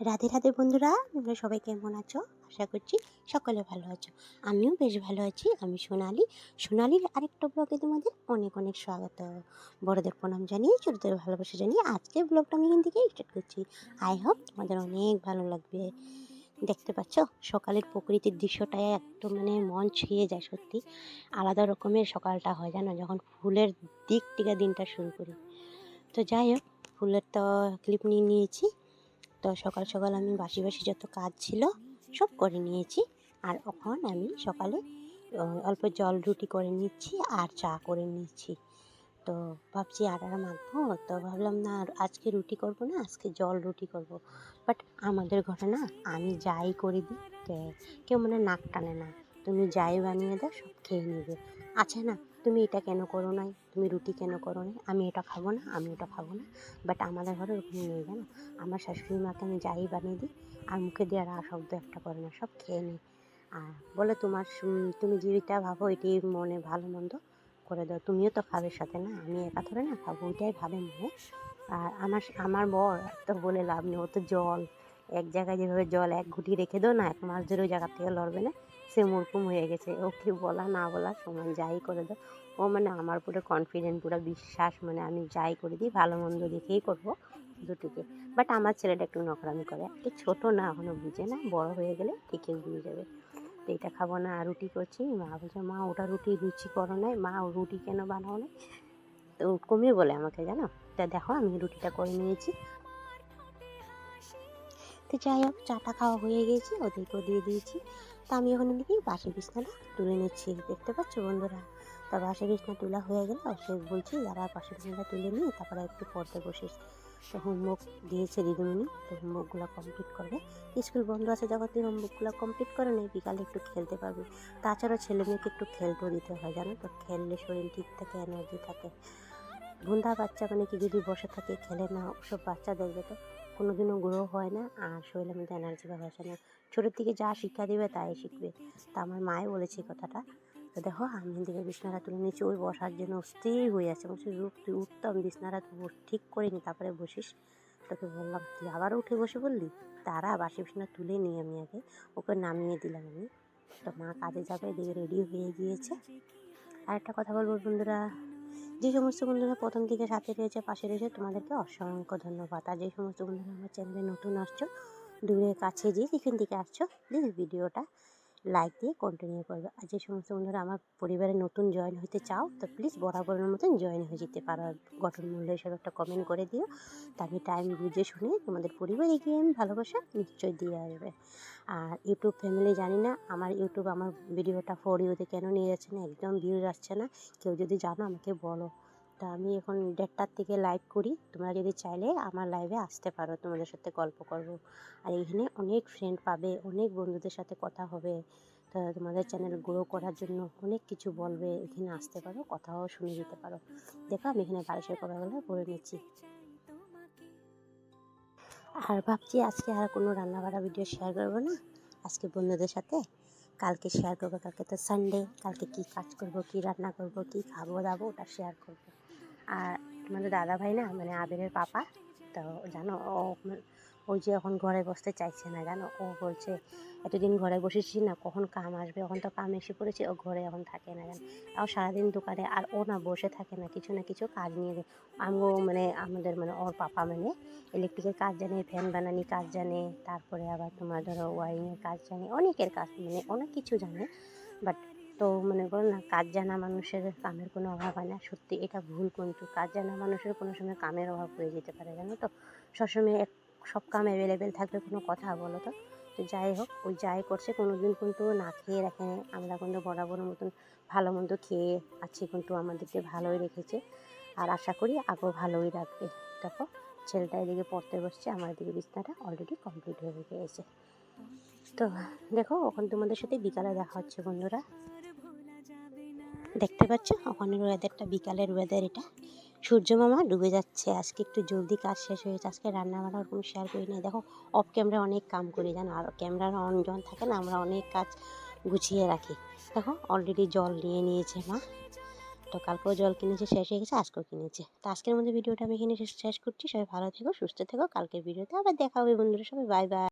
রাধে রাধে বন্ধুরা, তোমরা সবাই কেমন আছো? আশা করছি সকলে ভালো আছো। আমিও বেশ ভালো আছি, আমি সোনালি। সোনালির আরেকটা ব্লগে তোমাদের অনেক অনেক স্বাগত। বড়দের প্রণাম জানিয়ে, ছোটদের ভালোবাসা জানিয়ে আজকের ব্লগটা আমি এখান থেকে স্টার্ট করছি। আই হোপ তোমাদের অনেক ভালো লাগবে। দেখতে পাচ্ছ? সকালের প্রকৃতির দৃশ্যটা একটু মানে মন ছুঁয়ে যায় সত্যি। আলাদা রকমের সকালটা হয়, জানো? যখন ফুলের দিক থেকে দিনটা শুরু করি। তো যাই হোক, ফুলের তো ক্লিপ নিয়ে নিয়েছি। তো সকাল সকাল আমি বাসি বাসি যত কাজ ছিল সব করে নিয়েছি। আর এখন আমি সকালে অল্প জল রুটি করে নিচ্ছি আর চা করে নিচ্ছি। তো ভাবছি আটাটা মাখবো। তো ভাবলাম, না, আজকে রুটি করব না, আজকে জল রুটি করব। বাট আমাদের ঘরে না, আমি যাই করে দিই কেউ মানে নাক টানে না। তুমি যাই বানিয়ে দাও, সব খেয়ে নেবে। আচ্ছা না, তুমি এটা কেন করো নাই? তুমি রুটি কেন করো নাই? আমি এটা খাব না, আমি ওটা খাব না। বাট আমাদের ঘরে ওরকম নেই, জানো? আমার শাশুড়ি মাকে আমি যাই বানিয়ে দিই, আর মুখে দিয়ে আর শব্দ একটা করে না, সব খেয়ে নেই। আর বলে তোমার তুমি যেটা ভাবো এটি মনে, ভালো, মন্দ? করে দাও। তুমিও তো খাবে সাথে, না? আমি একা ধরে না খাব, ওইটাই ভাবে মনে আর আমার আমার বর তো বলে লাভ নেই, ও তো জল। এক জায়গায় যেভাবে জল এক ঘুটি রেখে দাও না, এক মাস ধরে ওই জায়গার থেকে লড়বে না, সে মুরকুম হয়ে গেছে। ওকে বলা না বলা সমান যাই করে দাও। ও মানে আমার পুরো কনফিডেন্ট পুরো বিশ্বাস মানে আমি যাই করে দিই, ভালো মন্দ দেখেই করব দুটিকে। বাট আমার ছেলেটা একটু নকরামি করে। একটু ছোটো না এখনও বুঝে না, বড় হয়ে গেলে ঠিকই বুঝে যাবে। তো এটা খাব না রুটি করছি। মা বলছে, মা, ওটা রুটি রুচি করো নাই। মা, ও রুটি কেন বানাও না তো কমিয়ে বলে আমাকে, জানো? তা দেখো, আমি রুটিটা করে নিয়েছি। তো যাই হোক, চাটা খাওয়া হয়ে গেছে, ওদেরকেও দিয়ে দিয়েছি। তা আমি ওখানে দেখি বাসি বিছনাটা তুলে নিচ্ছি, দেখতে পাচ্ছ বন্ধুরা? তা বাসি বিছনা তোলা হয়ে গেলে সে বলছি, যারা বাসি বিছনাটা তুলে নিয়ে তারপরে একটু পড়তে বসিস। তো হোমওয়ার্ক দিয়েছে দিদিমণি, তো হোমওয়ার্কগুলো কমপ্লিট করবে। স্কুল বন্ধ আছে যখন তুই হোমওয়ার্কগুলো কমপ্লিট করে নেই বিকালে একটু খেলতে পারবি। তাছাড়া ছেলে মেয়েকে একটু খেলতেও দিতে হয়, জানো তো? খেললে শরীর ঠিক থাকে এনার্জি থাকে। বুন্ধা বাচ্চা মানে কি, যদি বসে থাকে, খেলে না, ওসব বাচ্চা দেখবে তো? কোনোদিনও গ্রো হয় না, আর শরীরের মধ্যে এনার্জি বা আসে না ছোটোর থেকে যা শিক্ষা দিবে, তাই শিখবে। তা আমার মায়ে বলেছে কথাটা। তো দেখো, আমি দিকে বিছনাটা তুলে নিয়েছি। ওই বসার জন্য স্থির হয়ে আছে। বলছি, রূপ, তুই উঠতাম, বিছনাটা ঠিক করে নি, তারপরে বসিস। তোকে বললাম, তুই আবার উঠে বসে বললি তারা বাসি বিছনা তুলে নিয়ে আমি আগে। ওকে নামিয়ে দিলাম আমি। তো মা কাজে যাবে, এদিকে রেডি হয়ে গিয়েছে। আর একটা কথা বলব বন্ধুরা, যে সমস্ত বন্ধুরা প্রথম থেকে সাথে রয়েছে, পাশে রয়েছে, তোমাদেরকে অসংখ্য ধন্যবাদ। আর যে সমস্ত বন্ধুরা আমার চ্যানেলে নতুন আসছো, দূরে কাছে যে যেখান থেকে আসছো প্লিজ ভিডিওটা লাইক দিয়ে কন্টিনিউ করবে। আর যে সমস্ত বন্ধুরা আমার পরিবারে নতুন জয়েন হতে চাও, তো প্লিজ বরাবরের মতন জয়েন হয়ে যেতে পারো। আর গঠন মূল্য হিসাবে একটা কমেন্ট করে দিও। তা আমি টাইম বুঝে শুনে তোমাদের পরিবারে গিয়ে আমি ভালোবাসা নিশ্চয়ই দিয়ে আসবে। আর ইউটিউব ফ্যামিলি জানি না, আমার ইউটিউব আমার ভিডিওটা ফোর ইউতে কেন নিয়ে যাচ্ছে না, একদম ভিউ যাচ্ছে না। কেউ যদি জানো আমাকে বলো। তা আমি এখন দেড়টার থেকে লাইভ করি। তোমরা যদি চাইলে আমার লাইভে আসতে পারো, তোমাদের সাথে গল্প করব। আর এখানে অনেক ফ্রেন্ড পাবে, অনেক বন্ধুদের সাথে কথা হবে। তা তোমাদের চ্যানেল গ্রো করার জন্য অনেক কিছু বলবে, এখানে আসতে পারো, কথাও শুনে যেতে পারো। দেখো, আমি এখানে বালিশের কভারগুলো পরে নিচ্ছি। আর ভাবছি আজকে আর কোনো রান্না বাড়া ভিডিও শেয়ার করব না। আজকে বন্ধুদের সাথে। কালকে শেয়ার করব, কালকে তো সানডে কালকে কী কাজ করব, কী রান্না করব, কী খাব, দাবো, ওটা শেয়ার করব। আর তোমাদের দাদা ভাই না মানে আবিরের পাপা, তো জানো, ও মানে ওই যে এখন ঘরে বসতে চাইছে না, জানো, ও বলছে, এতদিন ঘরে বসেছি না, কখন কাম আসবে? এখন তো কাম এসে পড়েছে, ও ঘরে এখন থাকে না, জানো। আর সারাদিন দোকানে, আর ও না বসে থাকে না, কিছু না কিছু কাজ নিয়ে দেয় আমিও মানে আমাদের মানে ওর পাপা মানে ইলেকট্রিকের কাজ জানে ফ্যান বানানি কাজ জানে, তারপরে আবার তোমার ধরো ওয়ারিংয়ের কাজ জানে, অনেকের কাজ মানে অনেক কিছু জানে বাট তো মনে করো না, কাজ জানা মানুষের কামের কোনো অভাব হয় না। সত্যি এটা ভুল কিন্তু। কাজ জানা মানুষের কোনো সময় কামের অভাব হয়ে যেতে পারে, জানো তো? সবসময় এক, সব কাম অ্যাভেলেবেল থাকলে কোনো কথা বলো তো? তো যাই হোক, ওই যাই করছে কোনো দিন কিন্তু না খেয়ে রাখে। আমরা কিন্তু বরাবর মতন ভালো মন্দ খেয়ে আছি কিন্তু আমাদেরকে ভালোই রেখেছে। আর আশা করি আগেও ভালোই রাখবে। দেখো, ছেলেটা এদিকে পড়তে বসছে, আমার এদিকে বিছনাটা অলরেডি কমপ্লিট হয়ে গিয়েছে তো দেখো ওখান তোমাদের সাথে বিকালে দেখা হচ্ছে বন্ধুরা। দেখতে পাচ্ছ? ওখানের ওয়েদারটা বিকালের ওয়েদার এটা। সূর্য মামা ডুবে যাচ্ছে। আজকে একটু জলদি কাজ শেষ হয়েছে আজকে রান্না বান্না ওরকম শেয়ার করি না দেখো অফ ক্যামেরা অনেক কাম করি, জানো? আর ক্যামেরার অন যখন থাকে না, আমরা অনেক কাজ গুছিয়ে রাখি। দেখো অলরেডি জল নিয়ে নিয়েছে মা। তো কালকেও জল কিনেছে, শেষ হয়ে গেছে, আজকেও কিনেছে। তো আজকের মধ্যে ভিডিওটা আমি এখানে শেষ- শেষ করছি। সবাই ভালো থেকো, সুস্থ থেকো। কালকের ভিডিওতে আবার দেখা হবে, বন্ধুরা সবাই। Bye bye